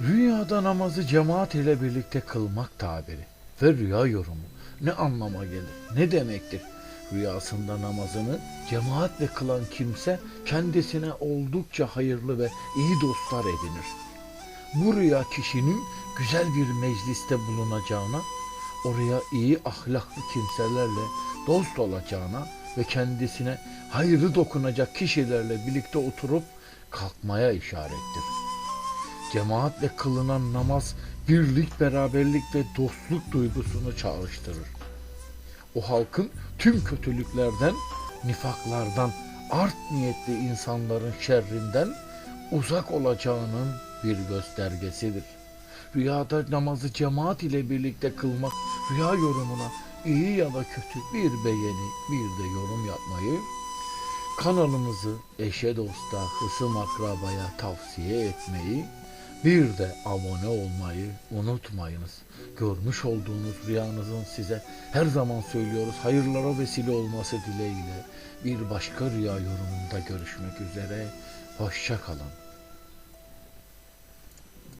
Rüyada namazı cemaat ile birlikte kılmak tabiri ve rüya yorumu ne anlama gelir, ne demektir? Rüyasında namazını cemaatle kılan kimse kendisine oldukça hayırlı ve iyi dostlar edinir. Bu rüya kişinin güzel bir mecliste bulunacağına, oraya iyi ahlaklı kimselerle dost olacağına ve kendisine hayrı dokunacak kişilerle birlikte oturup kalkmaya işarettir. Cemaatle kılınan namaz birlik, beraberlik ve dostluk duygusunu çağrıştırır. O halkın tüm kötülüklerden, nifaklardan, art niyetli insanların şerrinden uzak olacağının bir göstergesidir. Rüyada namazı cemaat ile birlikte kılmak rüya yorumuna iyi ya da kötü bir beğeni, bir de yorum yapmayı, kanalımızı eşe dosta, hısım akrabaya tavsiye etmeyi, bir de abone olmayı unutmayınız. Görmüş olduğunuz rüyanızın size her zaman söylüyoruz hayırlara vesile olması dileğiyle bir başka rüya yorumunda görüşmek üzere. Hoşça kalın.